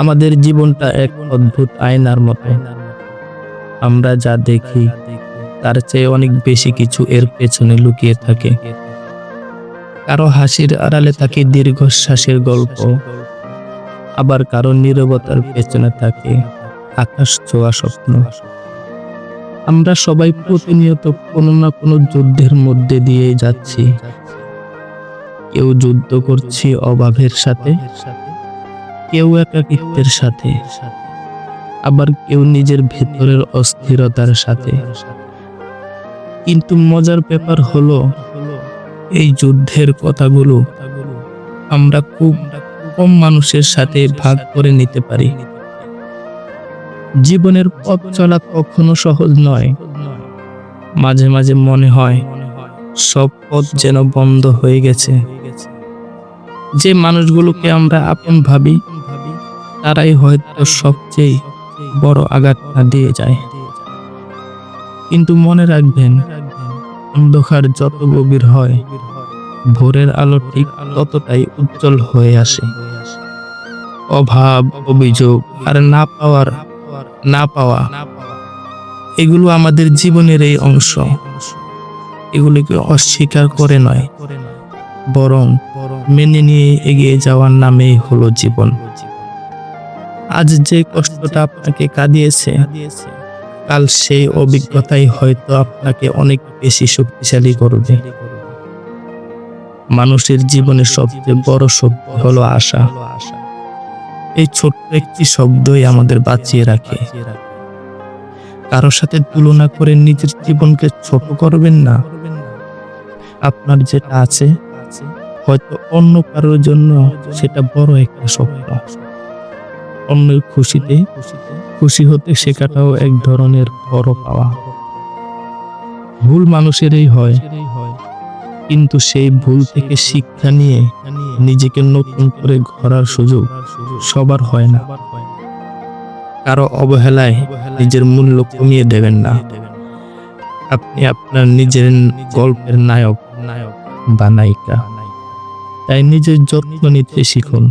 আমাদের জীবনটা এক অদ্ভুত আয়নার মতো। আমরা যা দেখি, তার চেয়ে অনেক বেশি কিছু এর পেছনে লুকিয়ে থাকে। কারও হাসির আড়ালে থাকে দীর্ঘশ্বাসের গল্প, আবার কারও নীরবতার পেছনে থাকে আকাশ ছোঁয়া স্বপ্ন। আমরা সবাই প্রতিনিয়ত কোনো না কোনো যুদ্ধের মধ্যে দিয়ে যাচ্ছি। কেউ যুদ্ধ করছি অভাবের সাথে কেউ একাকিত্বের সাথে, আবার কেউ নিজের ভেতরের অস্থিরতার সাথে। কিন্তু মজার ব্যাপার হলো, এই যুদ্ধের কথাগুলো আমরা খুব কম মানুষের সাথে ভাগ করে নিতে পারি। জীবনের পথ চলা কখনো সহজ নয়। মাঝে মাঝে মনে হয়, সব পথ যেন বন্ধ হয়ে গেছে। যে মানুষগুলোকে আমরা আপন ভাবি তারাই হয়তো সবচেয়ে বড় আঘাতটা দিয়ে যায়। কিন্তু মনে রাখবেন, অন্ধকার যত গভীর হয়, ভোরের আলো ঠিক ততটাই উজ্জ্বল হয়ে আসে। অভাব, অভিযোগ, আর না পাওয়ার, না পাওয়া, এগুলো আমাদের জীবনের এই অংশ। এগুলিকে অস্বীকার করে নয়, বরং মেনে নিয়ে এগিয়ে যাওয়ার নামেই হলো জীবন। আজ যে কষ্টটা আপনাকে কাঁদিয়েছে, কাল সেই অভিজ্ঞতাই হয়তো আপনাকে অনেক বেশি শক্তিশালী করবে। মানুষের জীবনে সবচেয়ে বড় শক্তি হলো আশা। এই ছোট্ট একটি শব্দই আমাদের বাঁচিয়ে রাখে। কারোর সাথে তুলনা করে নিজের জীবনকে ছোট করবেন না। আপনার যেটা আছে, হয়তো অন্য কারোর জন্য সেটা বড় একটা স্বপ্ন। অন্যের খুশিতে, খুশি হতে শেখাটাও এক ধরনের বড় পাওয়া। ভুল মানুষেরই হয়, কিন্তু সেই ভুল থেকে শিক্ষা নিয়ে নিজেকে নতুন করে গড়ার সুযোগ সবার হয় না। কারও অবহেলায় নিজের মূল্য কমিয়ে দেবেন না। আপনি আপনার নিজের গল্পের নায়ক নায়ক বা নায়িকা। তাই নিজের যত্ন নিতে শিখুন।